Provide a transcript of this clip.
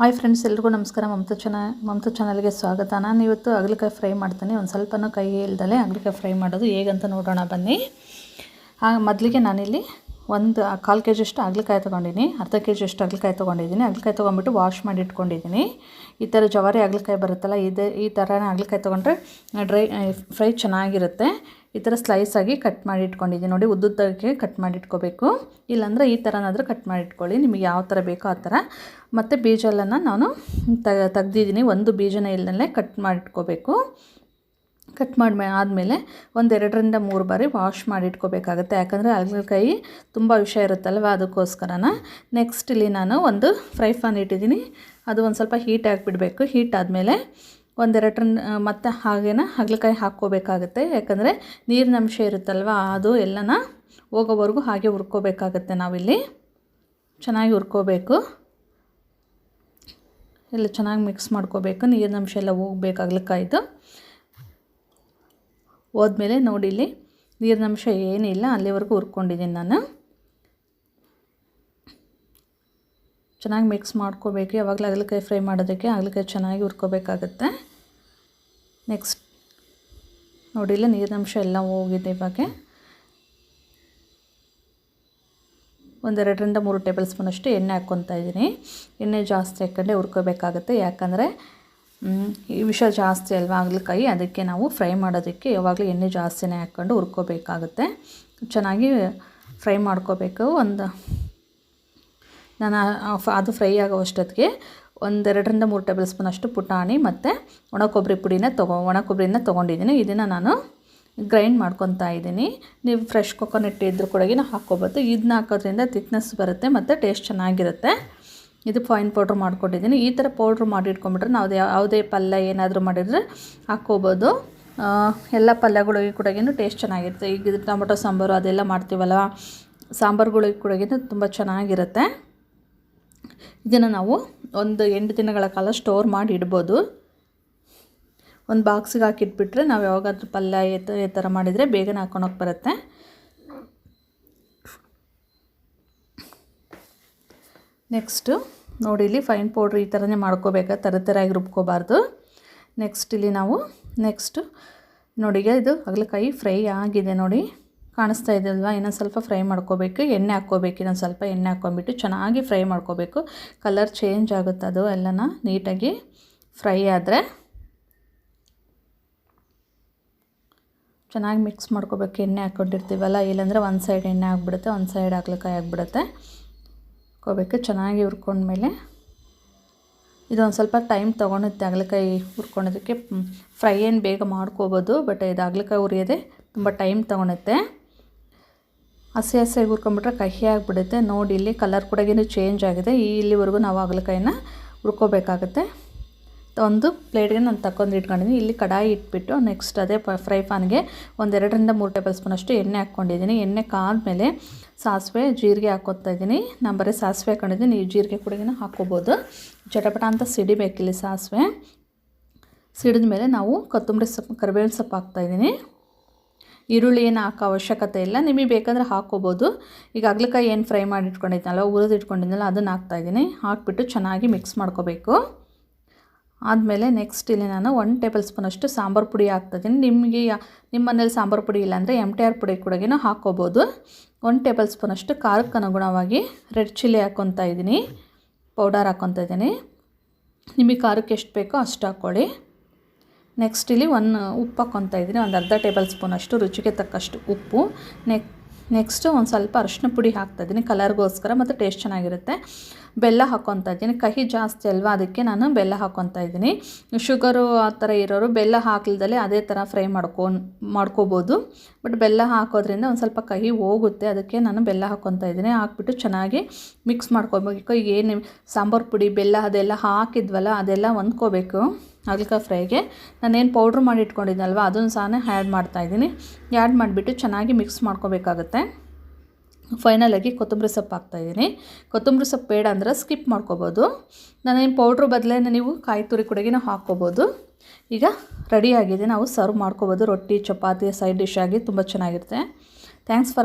Hi friends ಎಲ್ರಿಗೂ ನಮಸ್ಕಾರ. ಮಮತಾ ಚೆನ್ನ ಮಮತಾ ಚಾನಲ್ಗೆ ಸ್ವಾಗತ. ನಾನು ಇವತ್ತು ಅಗಲಕಾಯಿ ಫ್ರೈ ಮಾಡ್ತೀನಿ. ಒಂದು ಸ್ವಲ್ಪನೂ ಕೈ ಇಲ್ದಲೆ ಅಗಲಕಾಯಿ ಫ್ರೈ ಮಾಡೋದು. ಹೇಗಂತ ನೋಡೋಣ, ಬನ್ನಿ. ಮೊದಲಿಗೆ ನಾನಿಲ್ಲಿ ಒಂದು ಕಾಲು ಕೆ ಜಿಯಷ್ಟು ಅಗಲಕಾಯಿ ತೊಗೊಂಡಿನಿ. ಅರ್ಧ ಕೆ ಜಿಯಷ್ಟು ಅಗಲಕಾಯಿ ತೊಗೊಂಡಿದ್ದೀನಿ ಅಗಲಕಾಯಿ ತೊಗೊಂಬಿಟ್ಟು ವಾಶ್ ಮಾಡಿ ಇಟ್ಕೊಂಡಿದ್ದೀನಿ ಈ ಥರ ಜವಾರಿ ಅಗಲಕಾಯಿ ಬರುತ್ತಲ್ಲ, ಇದೇ, ಈ ಥರನೇ ಅಗಲಕಾಯಿ ತೊಗೊಂಡ್ರೆ ಡ್ರೈ ಫ್ರೈ ಚೆನ್ನಾಗಿರುತ್ತೆ. ಈ ಥರ ಸ್ಲೈಸಾಗಿ ಕಟ್ ಮಾಡಿ ಇಟ್ಕೊಂಡಿದ್ದೀನಿ. ನೋಡಿ ಉದ್ದುದ್ದಕ್ಕೆ ಕಟ್ ಮಾಡಿ ಇಟ್ಕೋಬೇಕು. ಇಲ್ಲಾಂದರೆ ಈ ಥರನಾದರೂ ಕಟ್ ಮಾಡಿ ಇಟ್ಕೊಳ್ಳಿ. ನಿಮಗೆ ಯಾವ ಥರ ಬೇಕೋ ಆ ಥರ ಮತ್ತು ಬೀಜ ಎಲ್ಲನ ನಾನು ತೆಗ್ದಿದ್ದೀನಿ. ಒಂದು ಬೀಜನ ಇಲ್ಲದಲ್ಲೇ ಕಟ್ ಮಾಡಿಟ್ಕೋಬೇಕು ಕಟ್ ಮಾಡಿ ಆದಮೇಲೆ ಒಂದೆರಡರಿಂದ ಮೂರು ಬಾರಿ ವಾಶ್ ಮಾಡಿ ಇಟ್ಕೋಬೇಕಾಗುತ್ತೆ. ಯಾಕಂದರೆ ಹಾಗಲಕಾಯಿ ತುಂಬ ವಿಷ ಇರುತ್ತಲ್ವ? ಅದಕ್ಕೋಸ್ಕರನ. ನೆಕ್ಸ್ಟ್ ಇಲ್ಲಿ ನಾನು ಒಂದು ಫ್ರೈ ಫ್ಯಾನ್ ಇಟ್ಟಿದ್ದೀನಿ. ಅದು ಒಂದು ಸ್ವಲ್ಪ ಹೀಟ್ ಆಗಿಬಿಡಬೇಕು ಹೀಟ್ ಆದಮೇಲೆ ಒಂದೆರಡರಿಂದ ಮತ್ತೆ ಹಾಗೇನ ಹಾಗಲಕಾಯಿ ಹಾಕ್ಕೋಬೇಕಾಗುತ್ತೆ. ಯಾಕಂದರೆ ನೀರಿನ ಅಂಶ ಇರುತ್ತಲ್ವ, ಅದು ಎಲ್ಲನ ಹೋಗೋವರೆಗೂ ಹಾಗೆ ಹುರ್ಕೋಬೇಕಾಗತ್ತೆ ನಾವಿಲ್ಲಿ. ಚೆನ್ನಾಗಿ ಹುರ್ಕೋಬೇಕು. ಎಲ್ಲ ಚೆನ್ನಾಗಿ ಮಿಕ್ಸ್ ಮಾಡ್ಕೋಬೇಕು, ನೀರಿನ ಅಂಶ ಎಲ್ಲ ಹೋಗ್ಬೇಕು ಹಾಗಲಕಾಯ್ದು. ಹೋದ್ಮೇಲೆ ನೋಡಿ ಇಲ್ಲಿ ನೀರಿನ ಅಂಶ ಏನಿಲ್ಲ, ಅಲ್ಲಿವರೆಗೂ ಹುರ್ಕೊಂಡಿದ್ದೀನಿ ನಾನು. ಚೆನ್ನಾಗಿ ಮಿಕ್ಸ್ ಮಾಡ್ಕೋಬೇಕು. ಯಾವಾಗಲೂ ಹಾಗಲಕಾಯಿ ಫ್ರೈ ಮಾಡೋದಕ್ಕೆ ಹಾಗಲಕಾಯಿ ಚೆನ್ನಾಗಿ ಹುರ್ಕೋಬೇಕಾಗತ್ತೆ. ನೆಕ್ಸ್ಟ್ ನೋಡಿ, ಇಲ್ಲ ನೀರಿನಂಶ ಎಲ್ಲ ಹೋಗಿದೆ ಇವಾಗ. ಒಂದೆರಡರಿಂದ ಮೂರು ಟೇಬಲ್ ಸ್ಪೂನಷ್ಟು ಎಣ್ಣೆ ಹಾಕ್ಕೊತಾ ಇದ್ದೀನಿ. ಎಣ್ಣೆ ಜಾಸ್ತಿ ಹಾಕೊಂಡೆ ಹುರ್ಕೋಬೇಕಾಗತ್ತೆ. ಯಾಕಂದರೆ ಈ ವಿಷ ಜಾಸ್ತಿ ಅಲ್ವಾ ಹಾಗಲಕಾಯಿ? ಅದಕ್ಕೆ ನಾವು ಫ್ರೈ ಮಾಡೋದಕ್ಕೆ ಯಾವಾಗಲೂ ಎಣ್ಣೆ ಜಾಸ್ತಿನೇ ಹಾಕ್ಕೊಂಡು ಹುರ್ಕೋಬೇಕಾಗುತ್ತೆ. ಚೆನ್ನಾಗಿ ಫ್ರೈ ಮಾಡ್ಕೋಬೇಕು. ಒಂದು ನಾನು ಅದು ಫ್ರೈ ಆಗೋ ಅಷ್ಟೊತ್ತಿಗೆ ಒಂದೆರಡರಿಂದ ಮೂರು ಟೇಬಲ್ ಸ್ಪೂನ್ ಅಷ್ಟು ಪುಟಾಣಿ ಮತ್ತು ಒಣ ಕೊಬ್ಬರಿ ಪುಡಿನ ತೊಗೊ ಒಣ ಕೊಬ್ಬರಿನ ತೊಗೊಂಡಿದ್ದೀನಿ. ಇದನ್ನು ನಾನು ಗ್ರೈಂಡ್ ಮಾಡ್ಕೊತಾ ಇದ್ದೀನಿ. ನೀವು ಫ್ರೆಶ್ ಕೊಕೊನಟ್ ಇದ್ರೂ ಕೂಡ ಹಾಕ್ಕೋಬೋದು. ಇದನ್ನ ಹಾಕೋದ್ರಿಂದ ತಿಕ್ನೆಸ್ ಬರುತ್ತೆ ಮತ್ತು ಟೇಸ್ಟ್ ಚೆನ್ನಾಗಿರುತ್ತೆ. ಇದು ಫೈನ್ ಪೌಡ್ರ್ ಮಾಡ್ಕೊಂಡಿದ್ದೀನಿ. ಈ ಥರ ಪೌಡ್ರ್ ಮಾಡಿ ಇಟ್ಕೊಂಡ್ಬಿಟ್ರೆ ನಾವು ಯಾವುದೇ ಪಲ್ಯ ಏನಾದರೂ ಮಾಡಿದರೆ ಹಾಕ್ಕೋಬೋದು. ಎಲ್ಲ ಪಲ್ಯಗಳಿಗೆ ಕೂಡ ಟೇಸ್ಟ್ ಚೆನ್ನಾಗಿರುತ್ತೆ. ಈಗ ಟೊಮೊಟೊ ಸಾಂಬಾರು ಅದೆಲ್ಲ ಮಾಡ್ತೀವಲ್ಲ ಸಾಂಬಾರುಗಳಿಗೆ ಕೂಡ ತುಂಬ ಚೆನ್ನಾಗಿರುತ್ತೆ. ಇದನ್ನು ನಾವು ಒಂದು ಎಂಟು ದಿನಗಳ ಕಾಲ ಸ್ಟೋರ್ ಮಾಡಿ ಇಡ್ಬೋದು. ಒಂದು ಬಾಕ್ಸಿಗೆ ಹಾಕಿಟ್ಬಿಟ್ರೆ ನಾವು ಯಾವಾಗಾದ್ರೂ ಪಲ್ಯ ಈ ಥರ ಮಾಡಿದರೆ ಬೇಗನೆ ಹಾಕ್ಕೊಳಕ್ಕೆ ಬರುತ್ತೆ. ನೆಕ್ಸ್ಟು ನೋಡಿ ಇಲ್ಲಿ ಫೈನ್ ಪೌಡ್ರ್ ಈ ಥರನೇ ಮಾಡ್ಕೋಬೇಕು? ಥರ ಥರಾಗಿ ರುಬ್ಕೋಬಾರ್ದು. ನೆಕ್ಸ್ಟ್ ಇಲ್ಲಿ ನಾವು ನೆಕ್ಸ್ಟು ನೋಡಿ ಇದು ಹಾಗಲಕಾಯಿ ಫ್ರೈ ಆಗಿದೆ ನೋಡಿ. ಕಾಣಿಸ್ತಾ ಇದೆ ಅಲ್ವಾ? ಇನ್ನೊಂದು ಸ್ವಲ್ಪ ಫ್ರೈ ಮಾಡ್ಕೋಬೇಕು. ಎಣ್ಣೆ ಹಾಕ್ಕೋಬೇಕು. ಇನ್ನೊಂದು ಸ್ವಲ್ಪ ಎಣ್ಣೆ ಹಾಕ್ಕೊಂಬಿಟ್ಟು ಚೆನ್ನಾಗಿ ಫ್ರೈ ಮಾಡ್ಕೋಬೇಕು. ಕಲರ್ ಚೇಂಜ್ ಆಗುತ್ತೆ ಅದು ಎಲ್ಲನ ನೀಟಾಗಿ ಫ್ರೈ ಆದರೆ. ಚೆನ್ನಾಗಿ ಮಿಕ್ಸ್ ಮಾಡ್ಕೋಬೇಕು. ಎಣ್ಣೆ ಹಾಕ್ಕೊಂಡಿರ್ತೀವಲ್ಲ ಇಲ್ಲಾಂದರೆ ಒಂದು ಸೈಡ್ ಎಣ್ಣೆ ಆಗಿಬಿಡುತ್ತೆ, ಒಂದು ಸೈಡ್ ಹಾಕ್ಲಿಕ್ಕಾಯಿ ಆಗಿಬಿಡುತ್ತೆ. ಹಾಕ್ಕೋಬೇಕು. ಚೆನ್ನಾಗಿ ಹುರ್ಕೊಂಡ್ಮೇಲೆ. ಇದೊಂದು ಸ್ವಲ್ಪ ಟೈಮ್ ತೊಗೊಳುತ್ತೆ ಹಾಗಲಕಾಯಿ ಹುರ್ಕೊಳೋದಕ್ಕೆ ಫ್ರೈ ಏನು ಬೇಗ ಮಾಡ್ಕೋಬೋದು ಬಟ್ ಇದು ಹಾಗಲಕಾಯಿ ಹುರಿಯೋದೆ ತುಂಬ ಟೈಮ್ ತೊಗೊಳುತ್ತೆ. ಹಸಿ ಹಸಿಯಾಗಿ ಹುರ್ಕೊಂಬಿಟ್ರೆ ಕಹಿ ಆಗಿಬಿಡುತ್ತೆ. ನೋಡಿ, ಇಲ್ಲಿ ಕಲರ್ ಕೂಡ ಚೇಂಜ್ ಆಗಿದೆ. ಇಲ್ಲಿವರೆಗೂ ನಾವು ಹಾಗಲಕಾಯಿನ ಹುರ್ಕೋಬೇಕಾಗುತ್ತೆ. ಒಂದು ಪ್ಲೇಟ್ಗೆ ನಾನು ತಗೊಂಡು ಇಟ್ಕೊಂಡಿದ್ದೀನಿ ಇಲ್ಲಿ ಕಡಾಯಿ ಇಟ್ಬಿಟ್ಟು ನೆಕ್ಸ್ಟ್ ಅದೇ ಫ್ರೈ ಪಾನ್ಗೆ ಒಂದೆರಡರಿಂದ ಮೂರು ಟೇಬಲ್ ಸ್ಪೂನಷ್ಟು ಎಣ್ಣೆ ಹಾಕ್ಕೊಂಡಿದ್ದೀನಿ ಎಣ್ಣೆ ಕಾದಮೇಲೆ ಸಾಸಿವೆ, ಜೀರಿಗೆ ಹಾಕೋತಾ ಇದ್ದೀನಿ ನಾನು ಬರೀ ಸಾಸಿವೆ ಹಾಕೊಂಡಿದ್ದೀನಿ ಈ ಜೀರಿಗೆ ಕೂಡ ಹಾಕ್ಕೋಬೋದು. ಚಟಪಟ ಅಂತ ಸಿಡಿಬೇಕಿಲ್ಲಿ ಸಾಸಿವೆ. ಸಿಡಿದ ಮೇಲೆ ನಾವು ಕೊತ್ತಂಬರಿ ಸೊಪ್ಪು ಕರಿಬೇವಿನ ಸೊಪ್ಪು ಹಾಕ್ತಾಯಿದ್ದೀನಿ ಈರುಳ್ಳಿ ಏನು ಹಾಕೋ ಅವಶ್ಯಕತೆ ಇಲ್ಲ. ನಿಮಗೆ ಬೇಕಂದ್ರೆ ಹಾಕ್ಕೋಬೋದು ಈಗ ಅಗ್ಲಕಾಯಿ ಏನು ಫ್ರೈ ಮಾಡಿ ಇಟ್ಕೊಂಡಿದ್ನಲ್ಲ ಉರಿದು ಇಟ್ಕೊಂಡಿದ್ನಲ್ಲ ಅದನ್ನು ಹಾಕ್ತಾಯಿದ್ದೀನಿ ಹಾಕ್ಬಿಟ್ಟು ಚೆನ್ನಾಗಿ ಮಿಕ್ಸ್ ಮಾಡ್ಕೋಬೇಕು. ಆದಮೇಲೆ ನೆಕ್ಸ್ಟ್ ಇಲ್ಲಿ ನಾನು ಒನ್ ಟೇಬಲ್ ಸ್ಪೂನಷ್ಟು ಸಾಂಬಾರು ಪುಡಿ ಹಾಕ್ತಾಯಿದ್ದೀನಿ ನಿಮಗೆ ನಿಮ್ಮ ಮನೇಲಿ ಸಾಂಬಾರು ಪುಡಿ ಇಲ್ಲಾಂದರೆ ಎಂ ಟಿ ಆರ್ ಪುಡಿ ಕೂಡ ಹಾಕ್ಕೋಬೋದು ಒನ್ ಟೇಬಲ್ ಸ್ಪೂನಷ್ಟು ಖಾರಕ್ಕೆ ಅನುಗುಣವಾಗಿ ರೆಡ್ ಚಿಲ್ಲಿ ಹಾಕ್ಕೊತಾ ಇದ್ದೀನಿ. ಪೌಡರ್ ಹಾಕ್ಕೊತಾ ಇದ್ದೀನಿ. ನಿಮಗೆ ಖಾರಕ್ಕೆ ಎಷ್ಟು ಬೇಕೋ ಅಷ್ಟು ಹಾಕ್ಕೊಳ್ಳಿ. ನೆಕ್ಸ್ಟ್ ಇಲ್ಲಿ ಒಂದು ಉಪ್ಪು ಹಾಕ್ಕೊತಾ ಇದ್ದೀನಿ. ಒಂದು ಅರ್ಧ ಟೇಬಲ್ ಸ್ಪೂನ್ ಅಷ್ಟು, ರುಚಿಗೆ ತಕ್ಕಷ್ಟು ಉಪ್ಪು. ನೆಕ್ ನೆಕ್ಸ್ಟು ಒಂದು ಸ್ವಲ್ಪ ಅರಿಶಿನ ಪುಡಿ ಹಾಕ್ತಾಯಿದ್ದೀನಿ ಕಲರ್ಗೋಸ್ಕರ ಮತ್ತು ಟೇಸ್ಟ್ ಚೆನ್ನಾಗಿರುತ್ತೆ. ಬೆಲ್ಲ ಹಾಕ್ಕೊತಾ ಇದ್ದೀನಿ. ಕಹಿ ಜಾಸ್ತಿ ಅಲ್ವಾ? ಅದಕ್ಕೆ ನಾನು ಬೆಲ್ಲ ಹಾಕ್ಕೊತಾ ಇದ್ದೀನಿ. ಶುಗರು ಆ ಥರ ಇರೋರು ಬೆಲ್ಲ ಹಾಕ್ಲಿದ್ದಲೇ ಅದೇ ಥರ ಫ್ರೈ ಮಾಡ್ಕೊಂಡು ಮಾಡ್ಕೋಬೋದು. ಬಟ್ ಬೆಲ್ಲ ಹಾಕೋದ್ರಿಂದ ಒಂದು ಸ್ವಲ್ಪ ಕಹಿ ಹೋಗುತ್ತೆ. ಅದಕ್ಕೆ ನಾನು ಬೆಲ್ಲ ಹಾಕ್ಕೊತಾ ಇದ್ದೀನಿ. ಹಾಕ್ಬಿಟ್ಟು ಚೆನ್ನಾಗಿ ಮಿಕ್ಸ್ ಮಾಡ್ಕೋಬೇಕು ಏನು ಸಾಂಬಾರು ಪುಡಿ, ಬೆಲ್ಲ ಅದೆಲ್ಲ ಹಾಕಿದ್ವಲ್ಲ, ಅದೆಲ್ಲ ಹೊಂದ್ಕೋಬೇಕು ಹಾಗಲಕಾಯಿ ಫ್ರೈಗೆ. ನಾನೇನು ಪೌಡ್ರ್ ಮಾಡಿ ಇಟ್ಕೊಂಡಿದ್ದಲ್ವ ಅದನ್ನು ಸಹ ಆ್ಯಡ್ ಮಾಡ್ತಾಯಿದ್ದೀನಿ ಆ್ಯಡ್ ಮಾಡಿಬಿಟ್ಟು ಚೆನ್ನಾಗಿ ಮಿಕ್ಸ್ ಮಾಡ್ಕೋಬೇಕಾಗತ್ತೆ. ಫೈನಲಾಗಿ ಕೊತ್ತಂಬರಿ ಸೊಪ್ಪು ಹಾಕ್ತಾಯಿದ್ದೀನಿ ಕೊತ್ತಂಬರಿ ಸೊಪ್ಪು ಬೇಡ ಅಂದರೆ ಸ್ಕಿಪ್ ಮಾಡ್ಕೋಬೋದು. ನಾನೇನು ಪೌಡ್ರ್ ಬದಲೇ ನೀವು ಕಾಯಿ ತುರಿ ಕೂಡ ಹಾಕ್ಕೋಬೋದು. ಈಗ ರೆಡಿಯಾಗಿದೆ ನಾವು ಸರ್ವ್ ಮಾಡ್ಕೋಬೋದು. ರೊಟ್ಟಿ, ಚಪಾತಿ ಸೈಡ್ ಡಿಶ್ ಆಗಿ ತುಂಬ ಚೆನ್ನಾಗಿರುತ್ತೆ. Thanks for